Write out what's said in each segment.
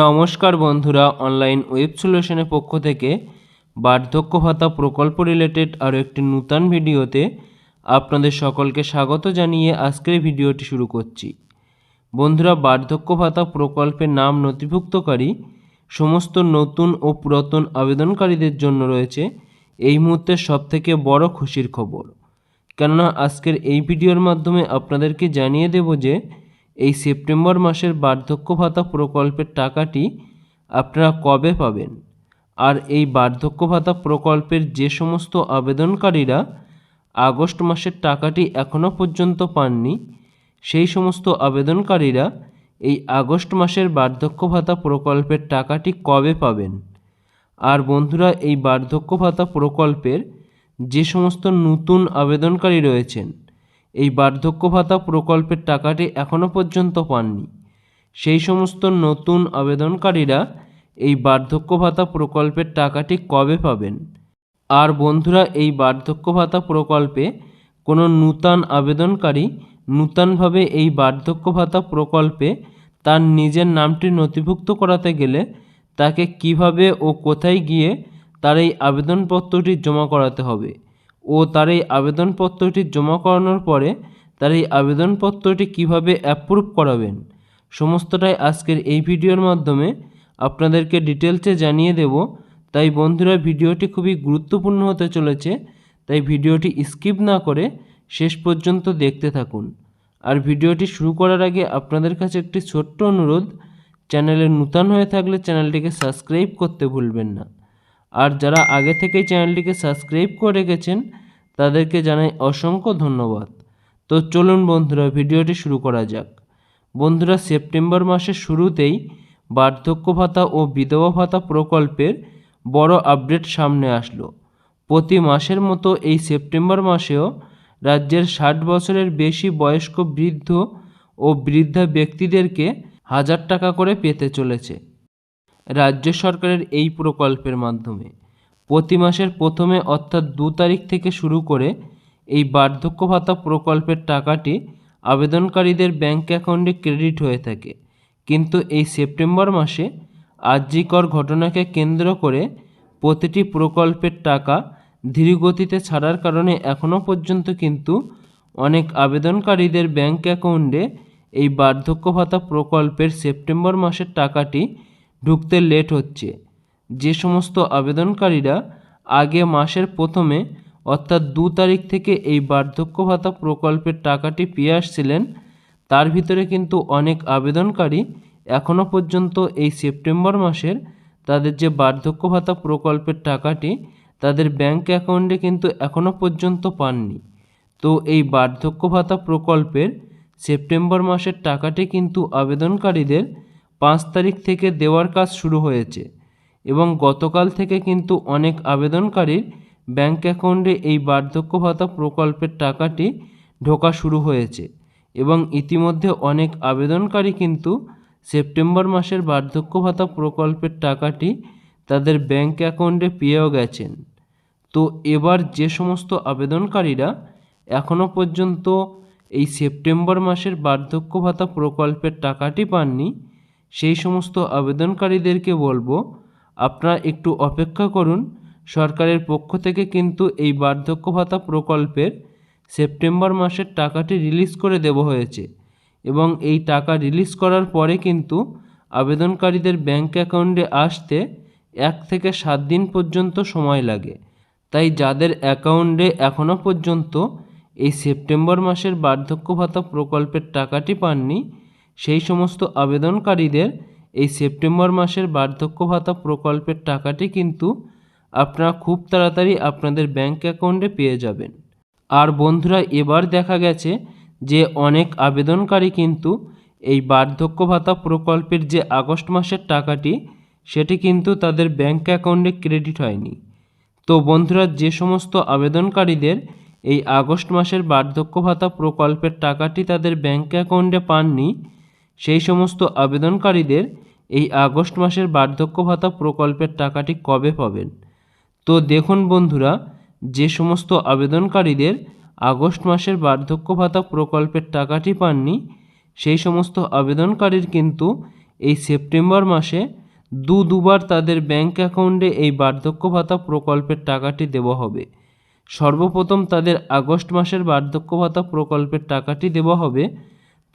নমস্কার বন্ধুরা online web সলিউশনের পক্ষ থেকে বার্ধক্য ভাতা প্রকল্প রিলেটেড আরও একটি নূতন ভিডিওতে আপনাদের সকলকে স্বাগত জানিয়ে আজকের ভিডিওটি শুরু করছি। বন্ধুরা, বার্ধক্য ভাতা প্রকল্পের নাম নথিভুক্তকারী সমস্ত নতুন ও পুরাতন আবেদনকারীদের জন্য রয়েছে। এই মুহূর্তে সবথেকে বড় খুশির খবর। কেননা, আজকের এই ভিডিওর মাধ্যমে আপনাদেরকে জানিয়ে দেব যে এই সেপ্টেম্বর মাসের বার্ধক্য ভাতা প্রকল্পের টাকাটি আপনারা কবে পাবেন? আর এই বার্ধক্য ভাতা প্রকল্পের যে সমস্ত আবেদনকারীরা আগস্ট মাসের টাকাটি এখনও পর্যন্ত পাননি, সেই সমস্ত আবেদনকারীরা এই আগস্ট মাসের বার্ধক্য ভাতা প্রকল্পের টাকাটি কবে পাবেন? আর বন্ধুরা, এই বার্ধক্য ভাতা প্রকল্পের যে সমস্ত নতুন আবেদনকারী রয়েছেন এই বার্ধক্য ভাতা প্রকল্পের টাকাটি এখনও পর্যন্ত পাননি। সেই সমস্ত নতুন আবেদনকারীরা এই বার্ধক্য ভাতা প্রকল্পের টাকাটি কবে পাবেন? আর বন্ধুরা, এই বার্ধক্য ভাতা প্রকল্পে কোনো নূতন আবেদনকারী নূতনভাবে এই বার্ধক্য ভাতা প্রকল্পে তার নিজের নামটি নথিভুক্ত করাতে গেলে তাকে কীভাবে ও কোথায় গিয়ে তার এই আবেদনপত্রটি জমা করাতে হবে? ও তার এই আবেদনপত্রটি জমা করানোর পরে তার এই আবেদনপত্রটি কীভাবে অ্যাপ্রুভ করাবেন? সমস্তটাই আজকের এই ভিডিওর মাধ্যমে আপনাদেরকে ডিটেলসে জানিয়ে দেব। তাই বন্ধুরা, ভিডিওটি খুবই গুরুত্বপূর্ণ হতে চলেছে, তাই ভিডিওটি স্কিপ না করে শেষ পর্যন্ত দেখতে থাকুন। আর ভিডিওটি শুরু করার আগে আপনাদের কাছে একটি ছোট্ট অনুরোধ, চ্যানেলে নূতন হয়ে থাকলে চ্যানেলটিকে সাবস্ক্রাইব করতে ভুলবেন না। আর যারা আগে থেকেই চ্যানেলটিকে সাবস্ক্রাইব করে রেখেছেন, তাদেরকে জানাই অসংখ্য ধন্যবাদ। তো চলুন বন্ধুরা, ভিডিওটি শুরু করা যাক। বন্ধুরা, সেপ্টেম্বর মাসের শুরুতেই বার্ধক্য ভাতা ও বিধবা ভাতা প্রকল্পের বড় আপডেট সামনে আসলো। প্রতি মাসের মতো এই সেপ্টেম্বর মাসেও রাজ্যের ষাট বছরের বেশি বয়স্ক বৃদ্ধ ও বৃদ্ধা ব্যক্তিদেরকে হাজার টাকা করে পেতে চলেছে। রাজ্য সরকারের এই প্রকল্পের মাধ্যমে। প্রতি মাসের প্রথমে অর্থাৎ দু তারিখ থেকে শুরু করে এই বার্ধক্য ভাতা প্রকল্পের টাকাটি আবেদনকারীদের ব্যাঙ্ক অ্যাকাউন্টে ক্রেডিট হয়ে থাকে। কিন্তু এই সেপ্টেম্বর মাসে আর্যিকর ঘটনাকে কেন্দ্র করে প্রতিটি প্রকল্পের টাকা ধীরগতিতে ছাড়ার কারণে এখনও পর্যন্ত কিন্তু অনেক আবেদনকারীদের ব্যাঙ্ক অ্যাকাউন্টে এই বার্ধক্য ভাতা প্রকল্পের সেপ্টেম্বর মাসের টাকাটি ঢুকতে লেট হচ্ছে। যে সমস্ত আবেদনকারীরা আগে মাসের প্রথমে, অর্থাৎ দু তারিখ থেকে এই বার্ধক্য ভাতা প্রকল্পের টাকাটি পেয়ে আসছিলেন, তার ভিতরে কিন্তু অনেক আবেদনকারী এখনও পর্যন্ত এই সেপ্টেম্বর মাসের তাদের যে বার্ধক্য ভাতা প্রকল্পের টাকাটি তাদের ব্যাঙ্ক অ্যাকাউন্টে কিন্তু এখনও পর্যন্ত পাননি। তো এই বার্ধক্য ভাতা প্রকল্পের সেপ্টেম্বর মাসের টাকাটি কিন্তু আবেদনকারীদের পাঁচ তারিখ থেকে দেওয়ার কাজ শুরু হয়েছে এবং গতকাল থেকে কিন্তু অনেক আবেদনকারীর ব্যাঙ্ক অ্যাকাউন্টে এই বার্ধক্য ভাতা প্রকল্পের টাকাটি ঢোকা শুরু হয়েছে এবং ইতিমধ্যে অনেক আবেদনকারী কিন্তু সেপ্টেম্বর মাসের বার্ধক্য ভাতা প্রকল্পের টাকাটি তাদের ব্যাঙ্ক অ্যাকাউন্টে পেয়েও গেছেন। তো এবার যে সমস্ত আবেদনকারীরা এখনও পর্যন্ত এই সেপ্টেম্বর মাসের বার্ধক্য ভাতা প্রকল্পের টাকাটি পাননি সেই সমস্ত আবেদনকারীদেরকে বলব, আপনারা একটু অপেক্ষা করুন। সরকারের পক্ষ থেকে কিন্তু এই বার্ধক্য ভাতা প্রকল্পের সেপ্টেম্বর মাসের টাকাটি রিলিজ করে দেওয়া হয়েছে এবং এই টাকা রিলিজ করার পরে কিন্তু আবেদনকারীদের ব্যাঙ্ক অ্যাকাউন্টে আসতে এক থেকে সাত দিন পর্যন্ত সময় লাগে। তাই যাদের অ্যাকাউন্টে এখনও পর্যন্ত এই সেপ্টেম্বর মাসের বার্ধক্য ভাতা প্রকল্পের টাকাটি পাননি সেই সমস্ত আবেদনকারীদের এই সেপ্টেম্বর মাসের বার্ধক্য ভাতা প্রকল্পের টাকাটি কিন্তু আপনারা খুব তাড়াতাড়ি আপনাদের ব্যাঙ্ক অ্যাকাউন্টে পেয়ে যাবেন। আর বন্ধুরা, এবার দেখা গেছে যে অনেক আবেদনকারী কিন্তু এই বার্ধক্য ভাতা প্রকল্পের যে আগস্ট মাসের টাকাটি, সেটি কিন্তু তাদের ব্যাঙ্ক অ্যাকাউন্টে ক্রেডিট হয়নি। তো বন্ধুরা, যে সমস্ত আবেদনকারীদের এই আগস্ট মাসের বার্ধক্য ভাতা প্রকল্পের টাকাটি তাদের ব্যাঙ্ক অ্যাকাউন্টে পাননি সেই সমস্ত আবেদনকারীদের এই আগস্ট মাসের বার্ধক্য ভাতা প্রকল্পের টাকাটি কবে পাবেন? তো দেখুন বন্ধুরা, যে সমস্ত আবেদনকারীদের আগস্ট মাসের বার্ধক্য ভাতা প্রকল্পের টাকাটি পাননি, সেই সমস্ত আবেদনকারীর কিন্তু এই সেপ্টেম্বর মাসে দু দুবার তাদের ব্যাংক অ্যাকাউন্টে এই বার্ধক্য ভাতা প্রকল্পের টাকাটি দেওয়া হবে। সর্বপ্রথম তাদের আগস্ট মাসের বার্ধক্য ভাতা প্রকল্পের টাকাটি দেওয়া হবে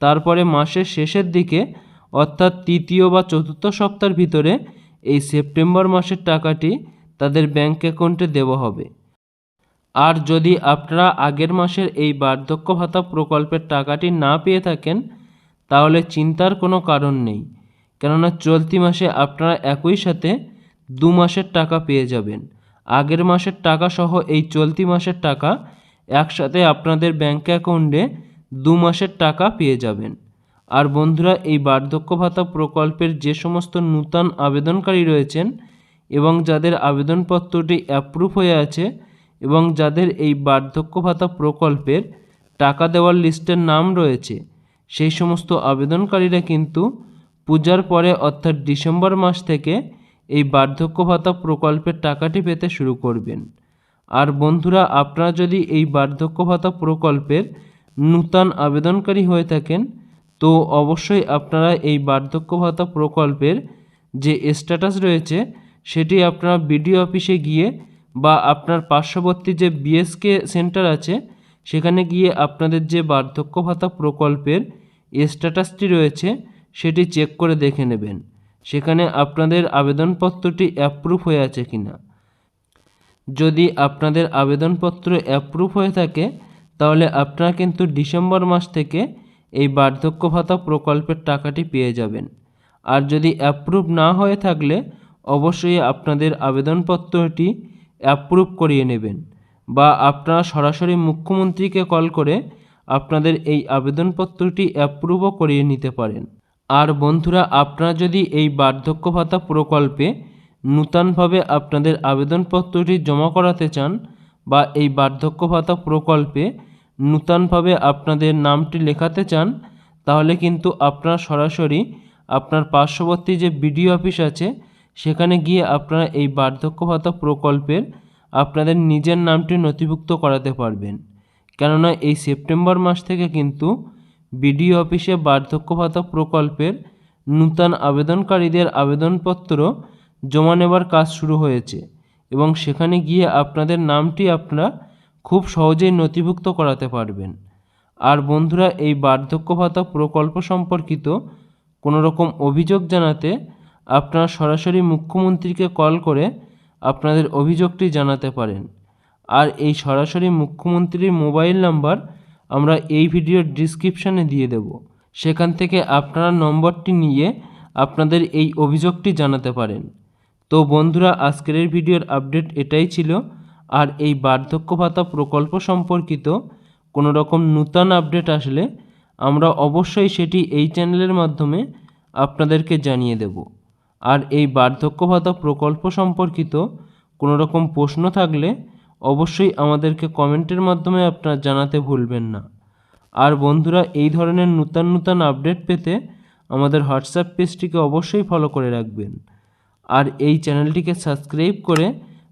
তারপরে মাসের শেষের দিকে, অর্থাৎ তৃতীয় বা চতুর্থ সপ্তাহের ভিতরে, এই সেপ্টেম্বর মাসের টাকাটি তাদের ব্যাংক অ্যাকাউন্টে দেওয়া হবে। আর যদি আপনারা আগের মাসের এই বার্ধক্য ভাতা প্রকল্পের টাকাটি না পেয়ে থাকেন, তাহলে চিন্তার কোনো কারণ নেই। কেননা চলতি মাসে আপনারা একই সাথে দু মাসের টাকা পেয়ে যাবেন। আগের মাসের টাকা সহ এই চলতি মাসের টাকা একসাথে আপনাদের ব্যাঙ্ক অ্যাকাউন্টে দু মাসের টাকা পেয়ে যাবেন। আর বন্ধুরা, এই বার্ধক্য ভাতা প্রকল্পের যে সমস্ত নূতন আবেদনকারী রয়েছেন এবং যাদের আবেদনপত্রটি অ্যাপ্রুভ হয়ে আছে এবং যাদের এই বার্ধক্য ভাতা প্রকল্পের টাকা দেওয়ার লিস্টের নাম রয়েছে, সেই সমস্ত আবেদনকারীরা কিন্তু পূজার পরে অর্থাৎ ডিসেম্বর মাস থেকে এই বার্ধক্য ভাতা প্রকল্পের টাকাটি পেতে শুরু করবেন। আর বন্ধুরা, আপনারা যদি এই বার্ধক্য ভাতা প্রকল্পের নূতন আবেদনকারী হয়ে থাকেন, তো অবশ্যই আপনারা এই বার্ধক্য ভাতা প্রকল্পের যে স্ট্যাটাস রয়েছে, সেটি আপনারা বিডিও অফিসে গিয়ে বা আপনার পার্শ্ববর্তী যে বিএসকে সেন্টার আছে, সেখানে গিয়ে আপনাদের যে বার্ধক্য ভাতা প্রকল্পের স্ট্যাটাসটি রয়েছে, সেটি চেক করে দেখে নেবেন। সেখানে আপনাদের আবেদনপত্রটি অ্যাপ্রুভ হয়ে আছে কি না যদি আপনাদের আবেদনপত্র অ্যাপ্রুভ হয়ে থাকে তাহলে আপনারা কিন্তু ডিসেম্বর মাস থেকে এই বার্ধক্য ভাতা প্রকল্পের টাকাটি পেয়ে যাবেন। আর যদি অ্যাপ্রুভ না হয়ে থাকলে অবশ্যই আপনাদের আবেদনপত্রটি অ্যাপ্রুভ করিয়ে নেবেন বা আপনারা সরাসরি মুখ্যমন্ত্রীকে কল করে আপনাদের এই আবেদনপত্রটি অ্যাপ্রুভও করিয়ে নিতে পারেন। আর বন্ধুরা, আপনারা যদি এই বার্ধক্য ভাতা প্রকল্পে নূতনভাবে আপনাদের আবেদনপত্রটি জমা করাতে চান বা এই বার্ধক্য ভাতা প্রকল্পে নূতনভাবে আপনাদের নামটি লেখাতে চান, তাহলে কিন্তু আপনারা সরাসরি আপনার পার্শ্ববর্তী যে বিডিও অফিস আছে, সেখানে গিয়ে আপনারা এই বার্ধক্য ভাতা প্রকল্পের আপনাদের নিজের নামটি নথিভুক্ত করাতে পারবেন। কেননা এই সেপ্টেম্বর মাস থেকে কিন্তু বিডিও অফিসে বার্ধক্য ভাতা প্রকল্পের নূতন আবেদনকারীদের আবেদনপত্র জমা নেবার কাজ শুরু হয়েছে এবং সেখানে গিয়ে আপনাদের নামটি আপনারা খুব সহজেই নথিভুক্ত করাতে পারবেন। আর বন্ধুরা, এই বার্ধক্য ভাতা প্রকল্প সম্পর্কিত কোনো রকম অভিযোগ জানাতে আপনারা সরাসরি মুখ্যমন্ত্রীকে কল করে আপনাদের অভিযোগটি জানাতে পারেন। আর এই সরাসরি মুখ্যমন্ত্রীর মোবাইল নাম্বার আমরা এই ভিডিওর ডিসক্রিপশানে দিয়ে দেব। সেখান থেকে আপনারা নম্বরটি নিয়ে আপনাদের এই অভিযোগটি জানাতে পারেন। তো বন্ধুরা, আজকের ভিডিওর আপডেট এটাই ছিল। আর এই বার্ধক্য ভাতা প্রকল্প সম্পর্কিত কোনো রকম নূতন আপডেট আসলে আমরা অবশ্যই সেটি এই চ্যানেলের মাধ্যমে আপনাদেরকে জানিয়ে দেব। আর এই বার্ধক্য ভাতা প্রকল্প সম্পর্কিত কোনো রকম প্রশ্ন থাকলে অবশ্যই আমাদেরকে কমেন্টের মাধ্যমে আপনারা জানাতে ভুলবেন না। আর বন্ধুরা, এই ধরনের নূতন নূতন আপডেট পেতে আমাদের হোয়াটসঅ্যাপ পেজটিকে অবশ্যই ফলো করে রাখবেন। আর এই চ্যানেলটিকে সাবস্ক্রাইব করে